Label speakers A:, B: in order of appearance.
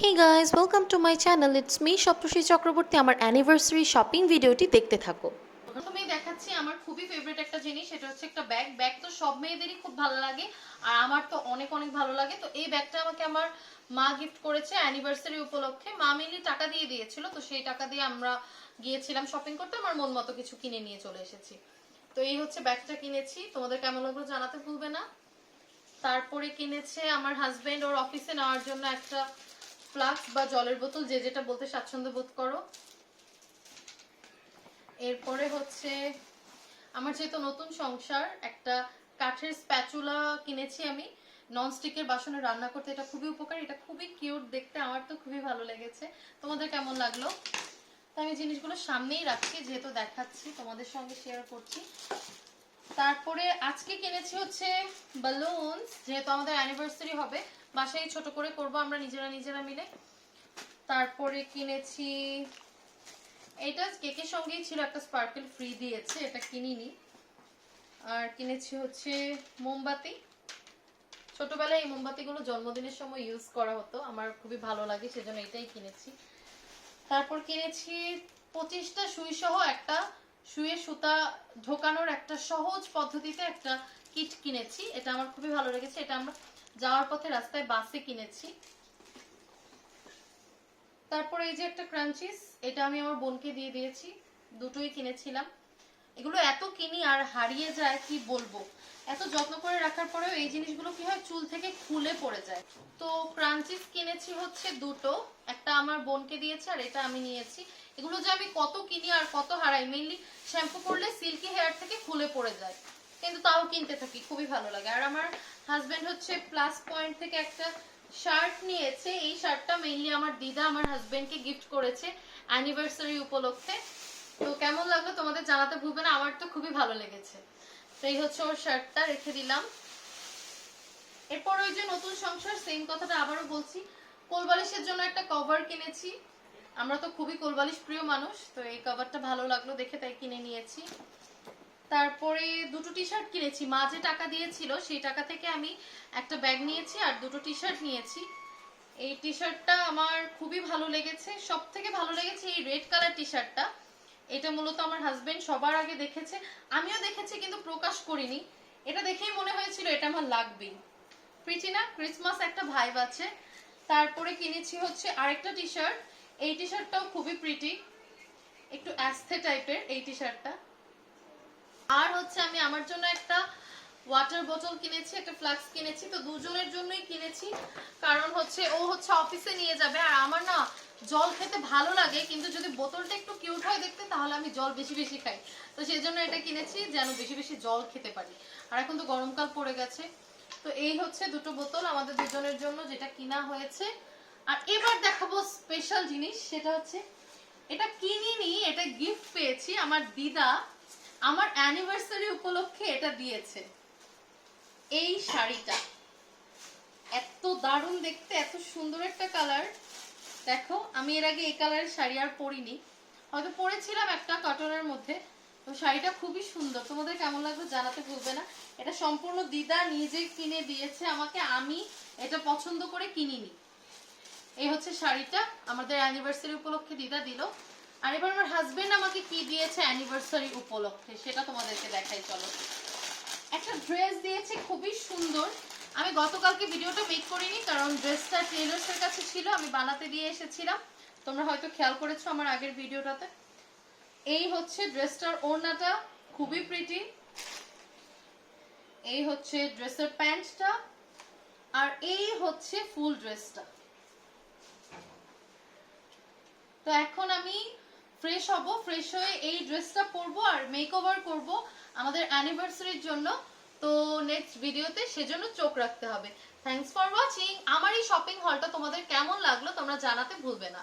A: Hey guys welcome to my channel it's me Saptarshi Chakraborty আমার anniversary shopping ভিডিওটি দেখতে থাকো
B: প্রথমেই দেখাচ্ছি আমার খুবই ফেভারিট একটা জিনিস, সেটা হচ্ছে একটা ব্যাগ ব্যাগ তো সব মেয়েদেরই খুব ভালো লাগে, আর আমার তো অনেক অনেক ভালো লাগে। তো এই ব্যাগটা আমাকে আমার মা গিফট করেছে অ্যানিভার্সারি উপলক্ষে। মা মিলি টাকা দিয়ে দিয়েছিল, তো সেই টাকা দিয়ে আমরা গিয়েছিলাম শপিং করতে। আমার মন মতো কিছু কিনে নিয়ে চলে এসেছি। তো এই হচ্ছে ব্যাগটা কিনেছি। তোমাদের কেমন লাগল জানাতে ভুলবে না। তারপরে কিনেছে আমার হাজবেন্ড ওর অফিসে নেওয়ার জন্য একটা ফ্লাক্স বা জলের বোতল, যে যেটা বলতে স্বাচ্ছন্দ্য বোধ করো। এরপরে হচ্ছে, আমার যেহেতু নতুন সংসার, একটা কাঠের স্প্যাচুলা কিনেছি আমি। ননস্টিকের বাসনে রান্না করতে এটা খুবই উপকারী, এটা খুবই কিউট দেখতে, আমার তো খুবই ভালো লেগেছে। তোমাদের কেমন লাগল? তো আমি জিনিসগুলো সামনেই রাখছি, যেহেতু দেখাচ্ছি, তোমাদের সঙ্গে শেয়ার করছি। তারপরে আজকে কিনেছি হচ্ছে বালুনস যেহেতু আমাদের অ্যানিভার্সারি হবে। বাসায় ছোট করে করব, আমরা নিজেরা নিজেরা মিলে। তারপরে কিনেছি, এটা কেকের সঙ্গেই ছিল, একটা স্পার্কেল ফ্রি দিয়েছে, এটা কিনিনি। আর কিনেছি হচ্ছে মোমবাতি। ছোটবেলায় এই মোমবাতিগুলো জন্মদিনের সময় ইউজ করা হতো, আমার খুবই ভালো লাগে, সেজন্য এটাই কিনেছি। তারপর কিনেছি পঁচিশটা সুই সহ একটা সুয়ে সুতা ঢোকানোর একটা সহজ পদ্ধতিতে একটা কিট কিনেছি, এটা আমার খুবই ভালো লেগেছে, এটা আমরা যাওয়ার পথে রাস্তায় বাসে কিনেছি। তারপরে এই যে একটা ক্রাঞ্চিস এটা আমি আমার বোনকে দিয়ে দিয়েছি। দুটোই কিনেছিলাম। এগুলো এত কিনি আর হারিয়ে যায়, কি বলব? এত যত্ন করে রাখার পরেও এই জিনিসগুলো কি হয়, চুল থেকে খুলে পড়ে যায়। তো ক্রাঞ্চিস কিনেছি হচ্ছে দুটো। একটা আমার বোনকে দিয়েছে আর এটা আমি নিয়েছি। এগুলো যে আমি কত কিনি আর কত হারাই মেইনলি শ্যাম্পু করলে সিল্কি হেয়ার থেকে খুলে পড়ে যায়। কিন্তু তাও কিনতে থাকি, খুবই ভালো লাগে। আর আমার হাজবেন্ড হচ্ছে প্লাস পয়েন্ট থেকে একটা শার্ট নিয়েছে। এই শার্টটা মেইনলি আমার দিদা, আমার হাজবেন্ডকে গিফট করেছে অ্যানিভার্সারি উপলক্ষে। তো কেমন লাগল তোমাদের জানাতে ভুলবে না, আমার তো খুবই ভালো লেগেছে। তো এই হচ্ছে ওর শার্টটা রেখে দিলাম। এরপর ওই যে নতুন সংসার সেম কথাটা আবারও বলছি। কোলবালিশের জন্য একটা কভার কিনেছি। আমরা তো খুবই কোলবালিশ প্রিয় মানুষ, তো এই কভারটা ভালো লাগল দেখে, তাই কিনে নিয়েছি। তারপরে দুটো টি শার্ট কিনেছি। মা যে টাকা দিয়েছিল, সেই টাকা থেকে আমি একটা ব্যাগ নিয়েছি আর দুটো টি শার্ট নিয়েছি। এই টি শার্টটা আমার খুবই ভালো লেগেছে। সব থেকে ভালো লেগেছে এই রেড কালার টি শার্টটা এটা মূলত আমার হাজবেন্ড সবার আগে দেখেছে। আমিও দেখেছি, কিন্তু প্রকাশ করিনি। এটা দেখেই মনে হয়েছিল এটা আমার লাগবেই। প্রীতি না? ক্রিসমাস একটা ভাইব আছে। তারপরে কিনেছি হচ্ছে আরেকটা টি শার্ট এই টি শার্টটাও খুবই প্রিটি একটু অ্যাস্থে টাইপের এই টি। শার্টটা আর হচ্ছে আমি আমার জন্য একটা ওয়াটার বোতল কিনেছি, একটা ফ্লাক্স কিনেছি, তো দুজনের জন্যই কিনেছি। কারণ হচ্ছে ও হচ্ছে অফিসে নিয়ে যাবে, আর আমার না জল খেতে ভালো লাগে, কিন্তু যদি বোতলটা একটু কিউট হয় দেখতে, তাহলে আমি জল বেশি বেশি খাই। তো সেই জন্য এটা কিনেছি, যেন বেশি বেশি জল খেতে পারি। আর এখন তো গরমকাল পড়ে গেছে। তো এই হচ্ছে দুটো বোতল আমাদের দুজনের জন্য, যেটা কিনা হয়েছে। আর এবার দেখাবো স্পেশাল জিনিস, সেটা হচ্ছে, এটা কিনিনি, এটা গিফট পেয়েছি আমার দিদা। আমার অ্যানিভার্সারি উপলক্ষে এটা দিয়েছে। এই শাড়িটা। এত দারুণ দেখতে, এত সুন্দর একটা কালার দেখো, আমি এর আগে এই কালারের শাড়ি আর পরিনি। হয়তো পরেছিলাম একটা কটনের মধ্যে। তো শাড়িটা খুবই সুন্দর। তোমাদের কেমন লাগল জানাতে ভুলবে না। এটা সম্পূর্ণ দিদা নিজে কিনে দিয়েছে আমাকে। আমি এটা পছন্দ করে কিনিনি। এই হচ্ছে শাড়িটা। আমাদের অ্যানিভার্সারি উপলক্ষে দিদা দিল। আর এবার আমার হাজবেন্ড আমাকে কি দিয়েছে অ্যানিভার্সারি উপলক্ষে, সেটা তোমাদেরকে দেখাই, চলো। একটা ড্রেস দিয়েছে, খুবই সুন্দর। আমি গতকালকে ভিডিওটা মেক করিনি, কারণ ড্রেসটা টেলার্সের কাছে ছিল, আমি বানাতে দিয়ে এসেছিলাম। তোমরা হয়তো খেয়াল করেছ আমার আগের ভিডিওটাতে। এই হচ্ছে ড্রেসটার ওড়নাটা, খুবই প্রিটি এই হচ্ছে ড্রেসের প্যান্টটা আর এই হচ্ছে ফুল ড্রেসটা তো এখন আমি ফ্রেশ হব ফ্রেশ হয়ে এই ড্রেসটা পরবো আর মেক ওভার করব আমাদের অ্যানিভার্সারির জন্য। তো নেক্সট ভিডিওতে সেজন্য চোখ রাখতে হবে। থ্যাংকস ফর ওয়াচিং আমার এই শপিং হলটা তোমাদের কেমন লাগল তোমরা জানাতে ভুলবে না।